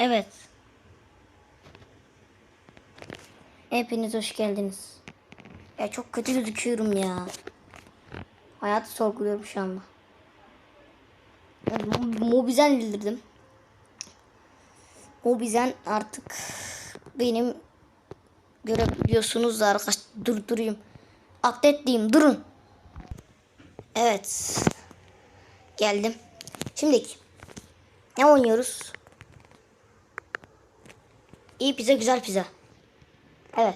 Evet. Hepiniz hoş geldiniz. Ya çok kötü gözüküyorum ya. Hayatı sorguluyorum şu anda. Mobizen bildirdim. Mobizen artık benim görebiliyorsunuz da arkadaş durdurayım. Update diyeyim durun. Evet. Geldim. Şimdi ne oynuyoruz? İyi pizza güzel pizza. Evet.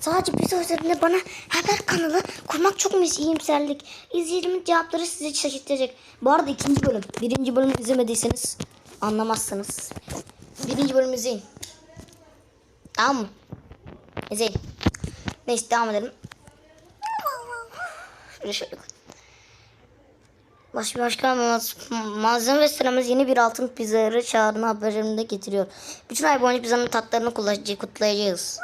Sadece pizza üzerinde bana haber kanalı kurmak çok mu iyimserlik? İzleyicimin cevapları sizi şaşırtacak. Bu arada ikinci bölüm. Birinci bölümü izlemediyseniz anlamazsınız. Birinci bölümü izleyin. Tamam mı? İzleyin. Neyse devam edelim. Şöyle şöyle. Baş Başkan Maz- Malzeme ve sıramız yeni bir altın pizzarı çağrını haberlerinde getiriyor. Bütün ay boyunca pizzanın tatlarını kutlayacağız.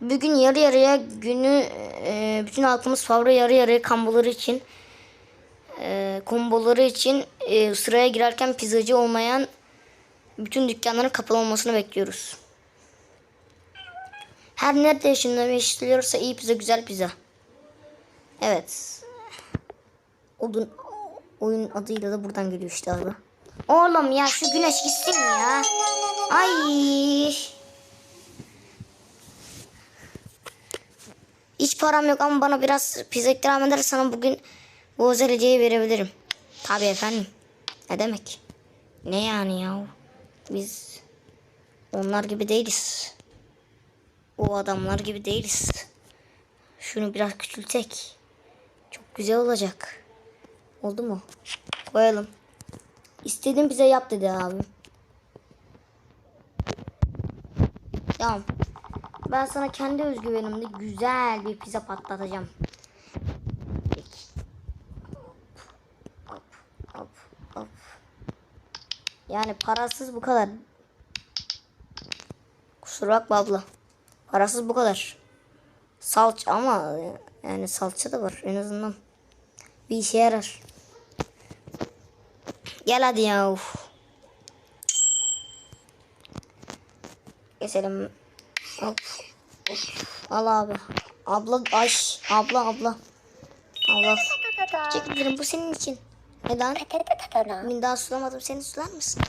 Bugün yarı yarıya günü e, bütün halkımız favori yarı yarıya komboları için e, komboları için e, sıraya girerken pizzacı olmayan bütün dükkanların kapalı olmasını bekliyoruz. Her nerede ve işliyorsa iyi pizza güzel pizza. Evet. Odun oyun adıyla da buradan geliyor işte abi. Oğlum ya şu güneş gitsin ya. Ay. Hiç param yok ama bana biraz pizza ikram eder sana bugün bu özel hediyeyi verebilirim. Tabii efendim. Ne demek? Ne yani ya? Biz onlar gibi değiliz. O adamlar gibi değiliz. Şunu biraz küçültek. Çok güzel olacak. Oldu mu? Koyalım. İstediğin bize yap dedi abi. Tamam. Ben sana kendi özgüvenimle güzel bir pizza patlatacağım. Hop, hop, hop. Yani parasız bu kadar. Kusura bakma abla. Parasız bu kadar. Salça ama yani salça da var en azından. Bir işe yarar. Gel hadi ya. Uf. Keselim. Hop. Hop. Al abi. Abla ay abla abla. Allah. Çekilirim bu senin için. Neden? Ben daha sulamadım. Seni sular mısın?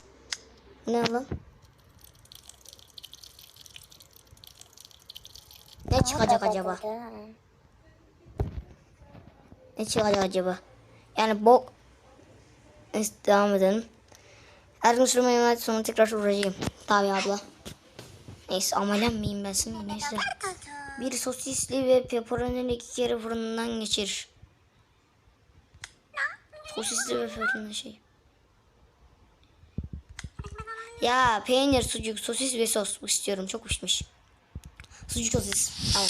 Ne lan? Ne çıkacak acaba? Ne çıkacak acaba? Yani bok. Neyse devam edelim. Her gün sürme yemeği sonra tekrar uğrayacağım. Tabii abla. Neyse amelem miyim ben senin neyse. Bir sosisli ve pepperoni iki kere fırından geçir. Sosisli ve fırında şey. Ya peynir, sucuk, sosis ve sos istiyorum. Çok pişmiş. Sucuk sosis. Tamam.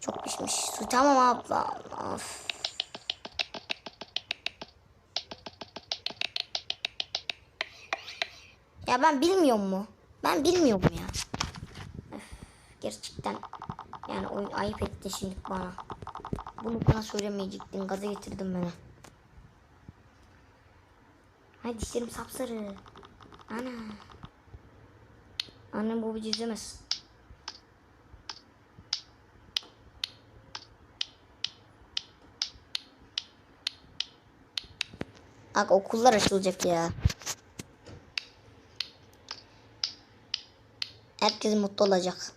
Çok pişmiş. Su tamam abla. Of. Ya ben bilmiyorum mu? Ben bilmiyorum ya. Gerçekten yani oyun ayıp etti şimdi bana. Bunu bana söylemeyecektin. Gaza getirdin beni. Hay dişlerim sapsarı. Ana. Annem bu bizi izlemez. Bak okullar açılacak ya. Herkes mutlu olacak.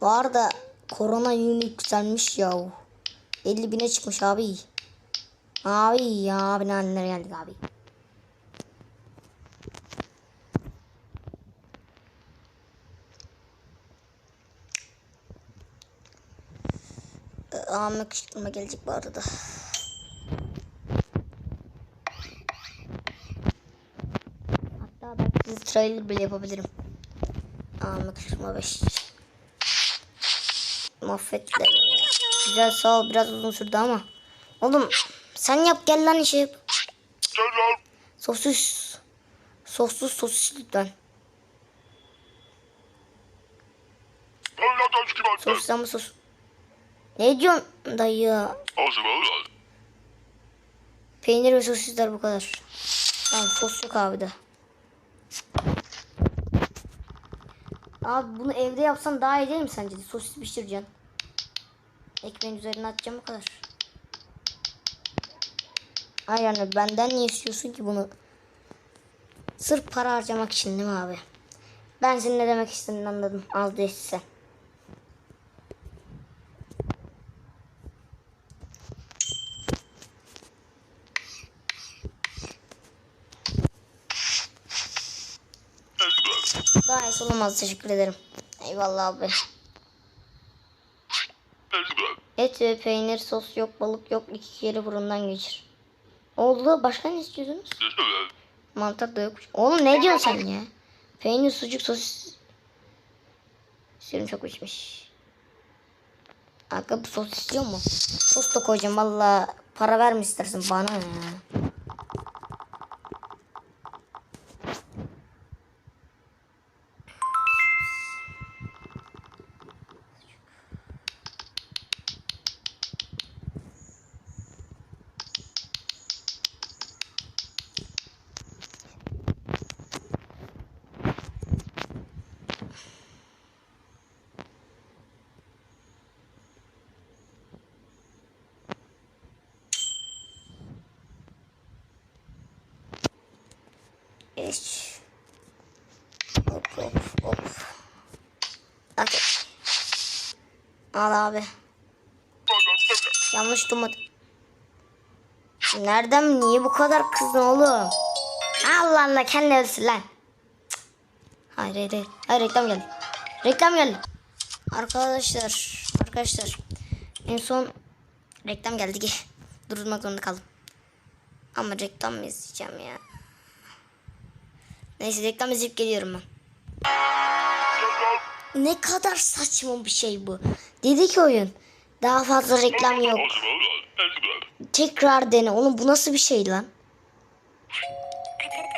Bu arada korona yönü yükselmiş ya. 50 bine çıkmış abi. Abi ya abi nerelere geldik abi. Ee, Ahmet kışkırtma gelecek bu arada. Hatta belki trailer bile yapabilirim. Ahmet kışkırtma 5. Mahvettiler. Güzel sağ ol biraz uzun sürdü ama. Oğlum sen yap gel lan işi yap. Sosis. Sossuz sosis lütfen. Sosis ama sos. Ne diyorsun dayı? Peynir ve sosisler bu kadar. Tamam sos yok abi de. Abi bunu evde yapsan daha iyi değil mi sence? Sosis pişireceksin. Ekmeğin üzerine atacağım o kadar. Hayır yani benden niye istiyorsun ki bunu? Sırf para harcamak için değil mi abi? Ben senin ne demek istediğini anladım. Al de olamaz teşekkür ederim. Eyvallah abi. Et ve peynir, sos yok, balık yok. iki kere fırından geçir. Oldu. Başka ne istiyorsunuz? Mantar da yok. Oğlum ne diyorsun sen ya? Peynir, sucuk, sosis. Serum çok içmiş. Kanka bu sos istiyor mu? Sos da koyacağım valla. Para verme istersin bana ya. Geç. Hop hop hop. Okey. Al abi. Yanlış durmadı. Nereden niye bu kadar kızdın oğlum? Allah Allah kendi ölsün lan. Cık. Hayır hayır hayır. Hayır reklam geldi. Reklam geldi. Arkadaşlar. Arkadaşlar. En son reklam geldi ki. Durdurmak zorunda kaldım. Ama reklam mı izleyeceğim ya? Neyse reklam izleyip geliyorum ben. Ne kadar saçma bir şey bu. Dedi ki oyun. Daha fazla reklam yok. Tekrar dene. Oğlum bu nasıl bir şey lan?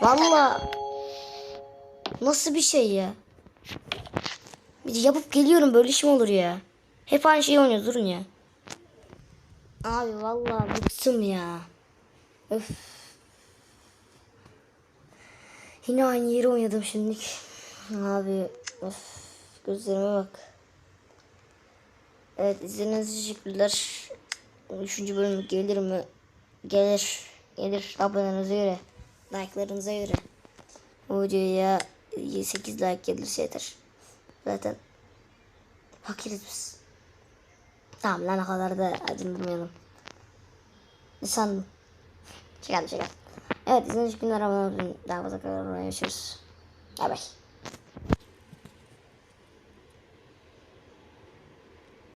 Valla. Nasıl bir şey ya? Bir de yapıp geliyorum böyle iş mi olur ya? Hep aynı şeyi oynuyoruz durun ya. Abi vallahi bıktım ya. Öf. Yine aynı yeri oynadım şimdilik. Abi of, gözlerime bak. Evet izlediğiniz teşekkürler. Üçüncü bölüm gelir mi? Gelir. Gelir abonelerinize göre. Like'larınıza göre. Bu videoya 8 like gelirse yeter. Zaten fakiriz biz. Tamam lan o kadar da acındırmayalım. Ne sandın? Çıkalım çıkalım. Evet izlediğiniz için abone olun. Daha fazla kadar görüşürüz. Bay bay.